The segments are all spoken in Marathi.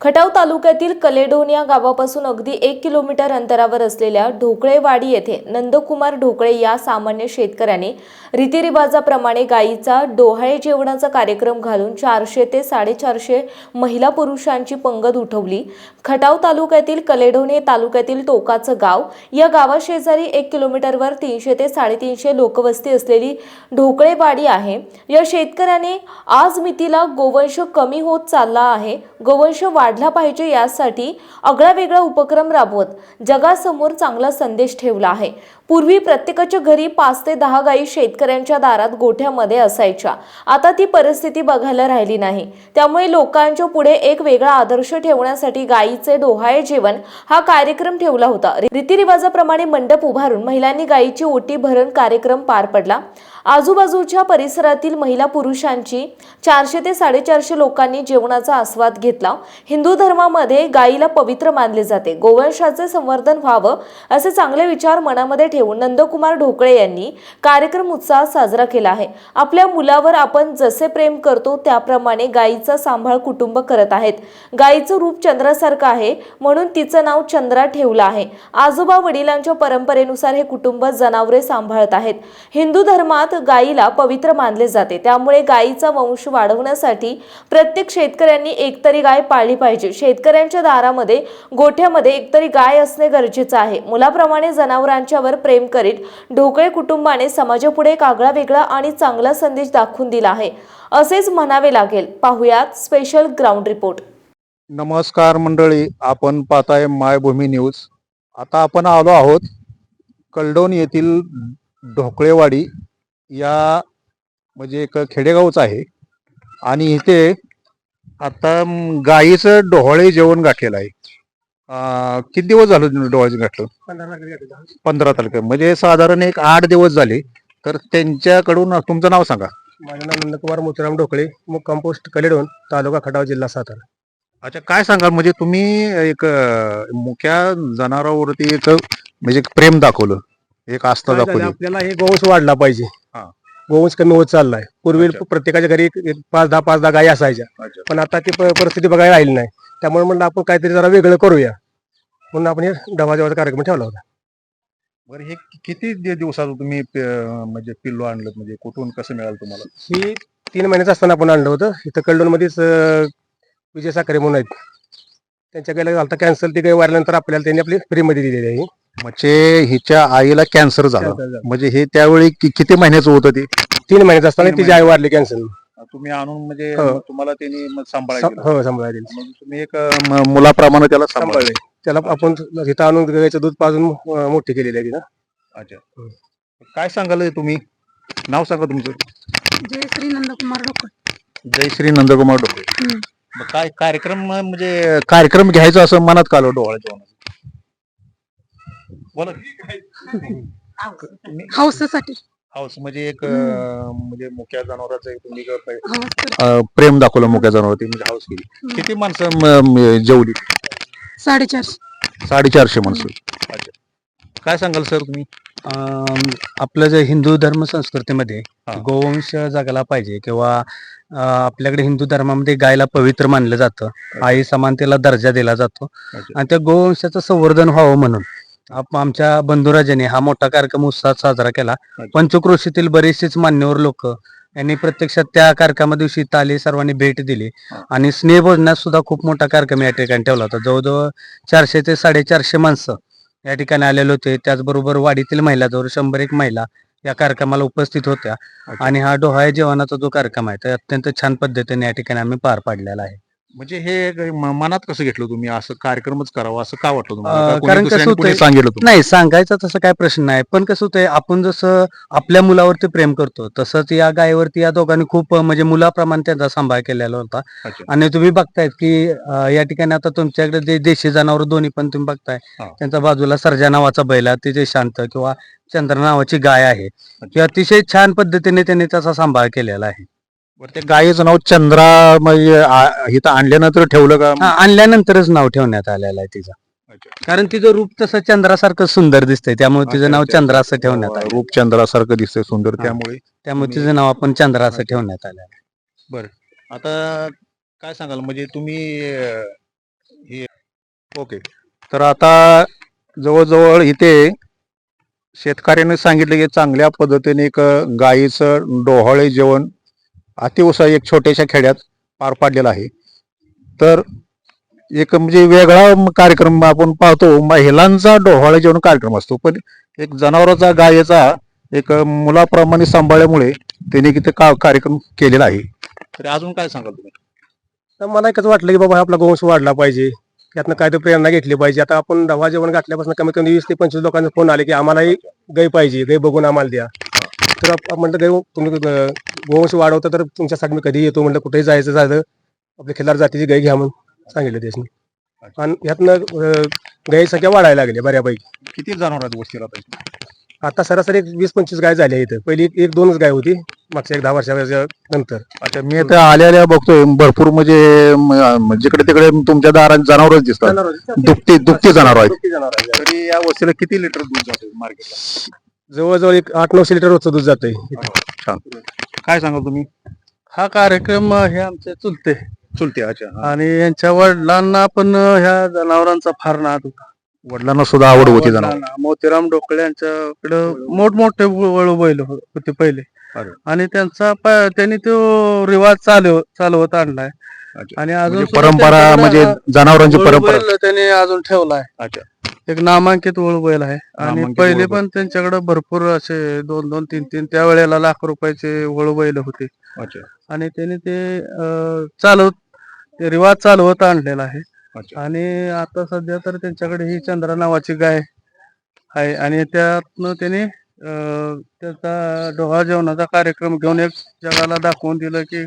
खटाव तालुक्यातील कलेडोन या गावापासून अगदी एक किलोमीटर अंतरावर असलेल्या ढोकळेवाडी येथे नंदकुमार ढोकळे या सामान्य शेतकऱ्याने रीतिरिवाजाप्रमाणे गायीचा डोहाळे जेवणाचा कार्यक्रम घालून चारशे ते साडेचारशे महिला पुरुषांची पंगत उठवली. खटाव तालुक्यातील कलेडोन हे तालुक्यातील टोकाचं गाव. या गावाशेजारी एक किलोमीटरवर तीनशे ते साडेतीनशे लोकवस्ती असलेली ढोकळेवाडी आहे. या शेतकऱ्याने आज मितीला गोवंश कमी होत चालला आहे. गोवंश वाढला पाहिजे यासाठी आगळावेगळा उपक्रम राबवत जगासमोर चांगला संदेश ठेवला आहे. पूर्वी प्रत्येकाच्या घरी पाच ते दहा गायी शेतकऱ्यांच्या दारात गोठ्यामध्ये असायच्या. आता ती परिस्थिती बघायला राहिली नाही. त्यामुळे लोकांच्या पुढे एक वेगळा आदर्श ठेवण्यासाठी गायीचे डोहाळे जेवण हा कार्यक्रम ठेवला होता. रीतिरिवाजाप्रमाणे मंडप उभारून महिलांनी गायीची ओटी भरण कार्यक्रम पार पडला. आजूबाजूच्या परिसरातील महिला पुरुषांची चारशे ते साडेचारशे लोकांनी जेवणाचा आस्वाद घेतला. हिंदू धर्मामध्ये गायीला पवित्र मानले जाते. गोवंशाचे संवर्धन व्हावं असे चांगले विचार मनामध्ये ठेवून नंदकुमार ढोकळे यांनी कार्यक्रम उत्साहात साजरा केला आहे. आपल्या मुलावर आपण जसे प्रेम करतो त्याप्रमाणे गायीचा सांभाळ कुटुंब करत आहेत. गायीचं रूप चंद्रासारखं आहे म्हणून तिचं नाव चंद्रा ठेवलं आहे. आजोबा वडिलांच्या परंपरेनुसार हे कुटुंब जनावरे सांभाळत आहेत. हिंदू धर्मात गायीला पवित्र मानले जाते. त्यामुळे गायीचा वंश वाढवण्यासाठी प्रत्येक शेतकऱ्यांनी एकतरी गाय पाळली पाहिजे. शेतकऱ्यांच्या दारामध्ये गोठ्यामध्ये एकतरी गाय असणे गरजेचं आहे. मुलाप्रमाणे जनावरांच्यावर प्रेम करीत ढोकळे कुटुंबाने समाजापुढे एक आगळा वेगळा आणि चांगला संदेश दाखवून दिला आहे. असेच म्हणावे लागेल. पाहुयात स्पेशल ग्राउंड रिपोर्ट नमस्कार मंडळी. आपण पाहताय मायभूमी न्यूज. आता आपण आलो आहोत कलडोन येथील ढोकळेवाडी या म्हणजे एक खेडेगावच आहे. आणि इथे आता गाईचं डोहळे जेवण गाठलेलं आहे. अं, किती दिवस झालं डोहाळे गाठलं पंधरा तारखे म्हणजे साधारण एक आठ दिवस झाले. तर त्यांच्याकडून तुमचं नाव सांगा. माझं नाव नंदकुमार मोतीराम ढोकळे. मुक्काम पोस्ट कलेडोन तालुका खटाव जिल्हा सातारा. अच्छा काय सांगाल? म्हणजे तुम्ही एक अं, मुक्या जनावरांवरती एक म्हणजे एक प्रेम दाखवलं. एक आस्था काय झालं, दाखवली. आपल्याला हे गोवंश वाढला पाहिजे. हा. गोवंश कमी होत चाललाय. पूर्वी अच्छा. प्रत्येकाच्या घरी एक- एक पाच दहा पाच दहा गायी असायच्या. पण आता ती प- परिस्थिती बघायला राहिली नाही. त्यामुळे म्हणलं आपण काहीतरी जरा वेगळं करूया. म्हणून आपण हे डबा जेवाचा कार्यक्रम ठेवला होता. बरं हे कि- किती दि- दिवसात तुम्ही प- म्हणजे पिल्लो आणलं? म्हणजे कुठून कसं मिळालं तुम्हाला? ही तीन महिन्याचं असताना आपण आणलं होतं. इथं कल्लोन मध्येच विजय साखरे म्हणून आहेत. त्यांच्या गायला आता कॅन्सल ती गाय वारल्यानंतर आपल्याला त्यांनी आपली फ्रीमध्ये दिलेली आहे. ही. म्हणजे हिच्या आईला कॅन्सर झाला. म्हणजे हे त्यावेळी कि- किती महिन्याचं होतं ते? तीन महिन्याचं असताना तीन तिची आई वारली कॅन्सल तुम्ही आणून म्हणजे हो. मग तुम्हाला त्यांनी सांभाळायचं हो दिली. म्हणजे तुम्ही एक अं, म- मुलाप्रमाणे त्याला सांभाळले. सांभाळले. त्याला आपण इथं आणून गायचं दूध पाजून अं, मोठी केलेली आहे तिथं. अच्छा. काय सांगाल तुम्ही? नाव सांगा तुमचं. जय श्री नंदकुमार डोकट जय श्री नंदकुमार डोके हम्म. मग काय कार्यक्रम म्हणजे कार्यक्रम घ्यायचा असं मनात का आलं डोळा जेवणाचं? बोला. हौसेसाठी हाऊस म्हणजे एक अं, म्हणजे मुक्या जनावरांचं एक तुम्ही एक प- हौस कर- अं, प्रेम दाखवलं मुक्या जनावरती म्हणजे हाऊस केली. किती माणसं म- म- जेवली? साडेचारशे. साडेचारशे माणसं. अच्छा. काय सांगाल सर तुम्ही? आपलं जे हिंदू धर्म संस्कृतीमध्ये हा. गोवंश जगाला पाहिजे किंवा अ, आपल्याकडे हिंदू धर्मामध्ये गायला पवित्र मानलं जातं. आई समानतेला दर्जा दिला जातो. अच्छा. आणि त्या गोवंशाचं संवर्धन व्हावं म्हणून. आप- आमच्या बंधुराजाने हा मोठा कार्यक्रम उत्साहात साजरा केला. पंचक्रोशीतील बरेचसेच मान्यवर लोक यांनी प्रत्यक्षात त्या कार्यक्रमा दिवशी इथं आले सर्वांनी भेट दिली. आणि स्नेहभोजनात सुद्धा खूप मोठा कार्यक्रम या ठिकाणी ठेवला होता. जवळजवळ चारशे ते साडेचारशे माणसं या ठिकाणी आलेले होते. त्याचबरोबर वाडीतील महिला जवळ शंभर एक महिला या कार्यक्रमाला उपस्थित होत्या. आणि हा डोहाळे जेवणाचा जो कार्यक्रम आहे तो अत्यंत छान पद्धतीने या ठिकाणी आम्ही पार पाडलेला आहे. म्हणजे हे म- मनात कसं घेतलं तुम्ही? असं कार्यक्रमच करावा असं का वाटलं तुम्हाला? अं, का कोणी कारण कसं दुसऱ्याने कोणी होतंय- सांगितलं तुम्हाला? नाही सांगायचा तसं काय प्रश्न नाही. पण कसं होतंय आपण जसं आपल्या मुलावरती प्रेम करतो तसंच या गायीवरती या दोघांनी खूप अं, म्हणजे मुलाप्रमाणे त्यांचा सांभाळ केलेला होता. अच्छा. आणि तुम्ही बघतायत की अं, या ठिकाणी आता तुमच्याकडे जे देशी जनावर दोन्ही पण तुम्ही बघताय हा. त्यांच्या बाजूला सर्जा नावाचा बैल आहे अतिशय शांत किंवा चंद्र नावाची गाय आहे. ती अतिशय छान पद्धतीने त्यांनी त्याचा सांभाळ केलेला आहे. बरं ते गायीचं नाव चंद्रा म्हणजे आ- इथं आणल्यानंतर ठेवलं का हा, आणल्यानंतरच नाव ठेवण्यात आलेलं आहे तिचं अच्छा. कारण तिचं रूप तसं चंद्रासारखं सुंदर दिसतंय त्यामुळे तिचं अच्छा, नाव अच्छा, चंद्र असं. ठेवण्यात आलं रूप चंद्रासारखं दिसतंय सुंदर हा. त्यामुळे त्यामुळे तिचं नाव आपण चंद्र असं ठेवण्यात आलं आहे. आता काय सांगाल म्हणजे तुम्ही अं, हे ओके तर आता जवळजवळ इथे शेतकऱ्याने सांगितलं की चांगल्या पद्धतीने एक अं, गाईचं डोहाळे जेवण अतिउसा एक छोट्याशा खेड्यात पार पाडलेला आहे. तर एक म्हणजे वेगळा कार्यक्रम आपण पाहतो. महिलांचा डोहाळे जेवण कार्यक्रम असतो. पण एक जनावराचा गायेचा एक मुलाप्रमाणे सांभाळल्यामुळे त्यांनी तिथे का कार्यक्रम केलेला आहे. तर अजून काय सांगाल तुम्ही? तर मला एकच वाटलं की बाबा आपला गोवंश वाढला पाहिजे. यातनं काय तर प्रेरणा घेतली पाहिजे. आता आपण रवा जेवण घातल्यापासून कमीत कमी वीस ते पंचवीस लोकांचे फोन आले की आम्हालाही गाय पाहिजे. गाय बघून आम्हाला द्या. तर आप- म्हटलं गाय तुम्ही गोवंश वाढवता तर तुमच्यासाठी मी कधी येतो. म्हटलं कुठेही जायचं झालं आपल्या खिल्लार जातीची गाय घ्या म्हणून सांगितलं त्याच्यानी आणि यातनं अं, गायी संख्या वाढायला लागली बऱ्यापैकी. किती जनावर आहेत वस्तीला पाहिजे आता सरासरी एक वीस पंचवीस गाय झाल्या इथं. पहिली एक- दोनच गाय होती मागच्या एक दहा वर्षाच्या नंतर. अच्छा मी आता आल्या आल्या बघतोय भरपूर म्हणजे म- जिकडे तिकडे तुमच्या दारात जनावरच दिसतात. दुपटी दुपटी जनावर आहेत. दुभती जनावरं आहेत. तरी या वस्तीला किती लिटर दूध जाते मार्केटला? जवळजवळ एक आठ नऊशे लिटर रोजचं दूध जातंय छान. काय सांगाल तुम्ही? हा कार्यक्रम हे आमचे चुलते. चुलते अच्छा. हा. आणि यांच्या वडिलांना पण ह्या जनावरांचा फार नाद होता. वडिलांना सुद्धा आवड होती जनावर. वडिलांना, मोतीराम डोकळे यांच्याकडं मोठमोठे वळू बैल हो- होते पहिले. अरे. आणि त्यांचा प- त्यांनी तो रिवाज चालव चालवत आणलाय. अच्छा. आणि अजून म्हणजे सुद्धा परंपरा त्यांच्याकडं म्हणजे हा जनावरांची वळू परंपरा. बैल त्यांनी अजून ठेवलाय. अच्छा. एक नामांकित वळू बैल आहे. आणि नामांकित पहिले वळू. पण त्यांच्याकडे भरपूर असे दोन दोन तीन तीन त्या वेळेला लाख रुपयाचे वळू बैल होते. अच्छा. आणि त्यांनी ते अं, चालवत ते रिवाज चालवत आणलेला आहे. अच्छा. आणि आता सध्या तर त्यांच्याकडे ही चंद्रा नावाची गाय आहे. आणि त्यातनं त्यांनी त्याचा डोहा जेवणाचा कार्यक्रम घेऊन एक जगाला दाखवून दिलं की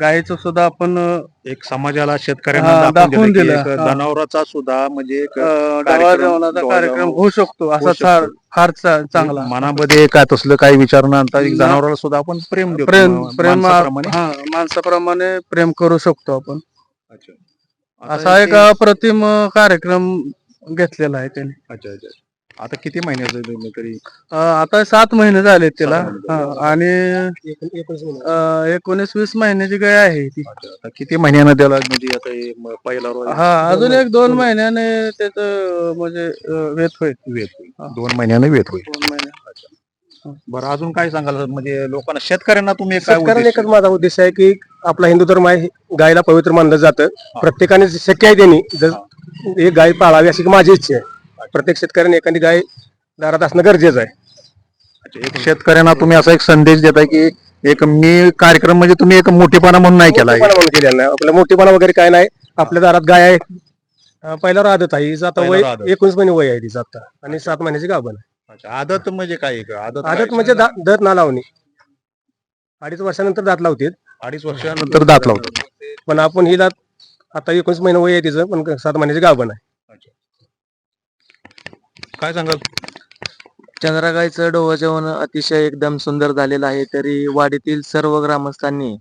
गायीचं सुद्धा आपण एक समाजाला शेतकऱ्यांना हा, दाखवून दाखवून दिलं की दिलं. एक हा. जनावराचा सुद्धा म्हणजे एक डोहा कार्यक्रम- जेवणाचा कार्यक्रम होऊ शकतो असा शकतो. फार फार चा- चांगला मनामध्ये काय तसलं काही विचार न आणता एक ना- जनावराला सुद्धा आपण प्रेम देतो प्रेम म- प्रेम माणसाप्रमाणे. हा माणसाप्रमाणे प्रेम करू शकतो आपण अच्छा. आता असा एक इथे- अप्रतिम कार्यक्रम घेतलेला आहे त्यांनी अच्छा अच्छा आता किती महिन्याचं तुम्ही तरी? अं, आता सात महिने झाले त्याला. महिने हा, आणि अं, एकोणीस वीस महिन्याची गाय आहे ती. अच्छा, आता किती महिन्यानं त्याला म्हणजे आता हे म- पहिला रोज हा अजून एक दोन महिन्याने त्याच म्हणजे अं, वेत होईल. वेत होईल. दोन महिन्याने वेत होईल. दोन महिने बरं अजून काय सांगाल? म्हणजे लोकांना शेतकऱ्यांना तुम्ही काय शेतकऱ्याला उद्देश- एकच माझा उद्देश आहे की आपला हिंदू धर्म आहे गायला पवित्र मानलं जातं. प्रत्येकाने शक्य आहे त्यांनी जर एक गाय पाळावी अशी माझी इच्छा आहे. प्रत्येक शेतकऱ्याने एखादी गाय दारात असणं गरजेचं आहे. एक शेतकऱ्यांना तुम्ही असा एक संदेश देताय की एक मी कार्यक्रम म्हणजे तुम्ही एक मोठेपणा म्हणून नाही केला. मोठेपणा म्हणून केलेला नाही. आपला मोठेपणा वगैरे काय नाही. आपल्या दारात गाय आहे. अं, पहिल्यावर आदत आहे हिचं आता पहिल्यावर आदत. वय एकोणीस महिने वय आहे तिचं आता. आणि सात महिन्याची गाभण आहे. अच्छा, आदत म्हणजे काय आहे का? आदत काय? आदत म्हणजे दा- दात ना लावणे. अडीच वर्षानंतर दात लावते अडीच वर्षानंतर दात लावतो. पण आपण हिला आता एकोणीस महिने वय आहे तिचं पण सात महिन्याची गाभण आहे. काय सांगाल? चंद्रागाईचं डोह जेवण अतिशय एकदम सुंदर झालेलं आहे. तरी वाडीतील सर्व ग्रामस्थांनी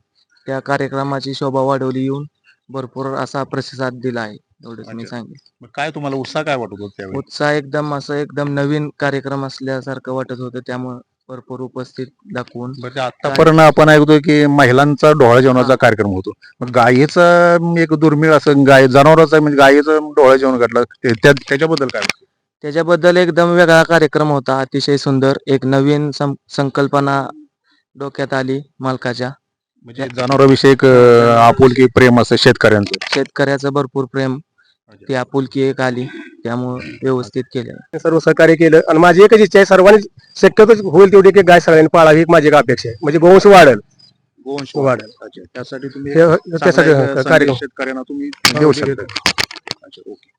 त्या कार्यक्रमाची शोभा वाढवली येऊन भरपूर असा प्रतिसाद दिला आहे. एवढंच मी अच्छा. सांगेन. मग काय तुम्हाला उत्साह काय वाटत होता त्यावेळी? उत्साह एकदम असं एकदम नवीन कार्यक्रम असल्यासारखं वाटत होतं. त्यामुळे भरपूर उपस्थित दाखवून आतापर्यंत आपण ऐकतोय की महिलांचा डोळा जेवणाचा कार्यक्रम होतो. मग गायीचा एक दुर्मिळ असं गाय जनावराचा म्हणजे गायीचं डोळा जेवण घातलं ते- त्या- त्याच्याबद्दल काय? त्याच्याबद्दल एकदम वेगळा कार्यक्रम होता. अतिशय सुंदर एक नवीन सं- संकल्पना डोक्यात आली मालकाच्या. म्हणजे जनावरांविषयी अं, आपुलकी प्रेम असं शेतकऱ्यांचं. शेतकऱ्याचं भरपूर प्रेम ती आपुलकी एक आली. त्यामुळे व्यवस्थित केलं. सर्व सहकार्य केलं. आणि माझी एकच इच्छा आहे सर्वांनी शक्यतो होईल तेवढी एक गाय सगळ्यांनी पाळावी एक माझी एक अपेक्षा आहे. म्हणजे गोवंश वाढेल. गोवंश वाढेल. अच्छा, त्यासाठी तुम्ही हे- त्यासाठी एक हा, संदेश कार्यक्रम शेतकऱ्यांना तुम्ही देऊ शकता. अच्छा, ओके.